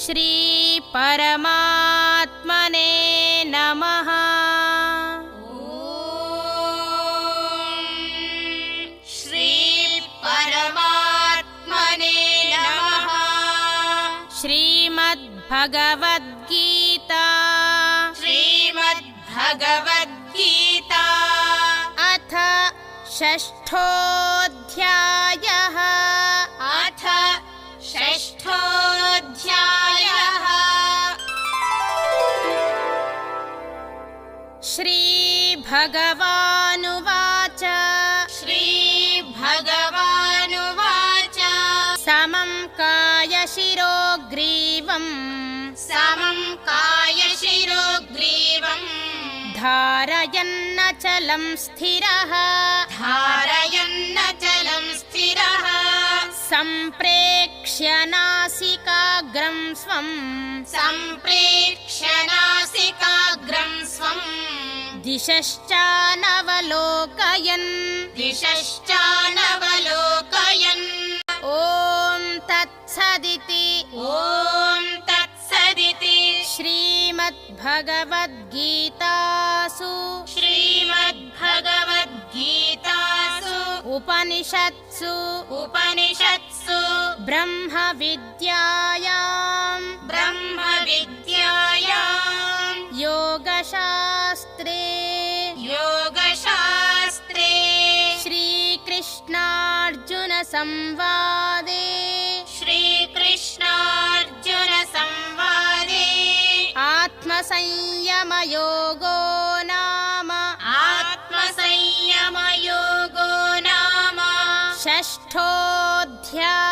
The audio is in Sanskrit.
श्रीपरमात्मने नमः। श्रीपरमात्मने नमः। श्रीमद्भगवद्गीता। श्रीमद्भगवद्गीता। अथ षष्ठोऽध्यायः श्रीभगवानुवाच श्रीभगवानुवाच। समं कायशिरो ग्रीवम् समं कायशिरोग्रीवम् धारयन्नचलं स्थिरः। धारयन्नचलं स्थिरः। सम्प्रेक्ष्य नासिकाग्रं स्वम् सम्प्रेक्ष्य नासिकाग्रं स्वम् दिशश्चानवलोकयन् दिशश्चानवलोकयन् ॐ तत्सदिति। ॐ तत्सदिति। श्रीमद्भगवद्गीतासु। श्रीमद्भगवद्गीतासु। उपनिषत्सु। उपनिषत्सु ब्रह्मविद्यायां ब्रह्मविद्यायाम् योगशास्त्रे योगशास्त्रे श्रीकृष्णार्जुनसंवादे श्रीकृष्णार्जुनसंवादे आत्मसंयमयोगो Ciao.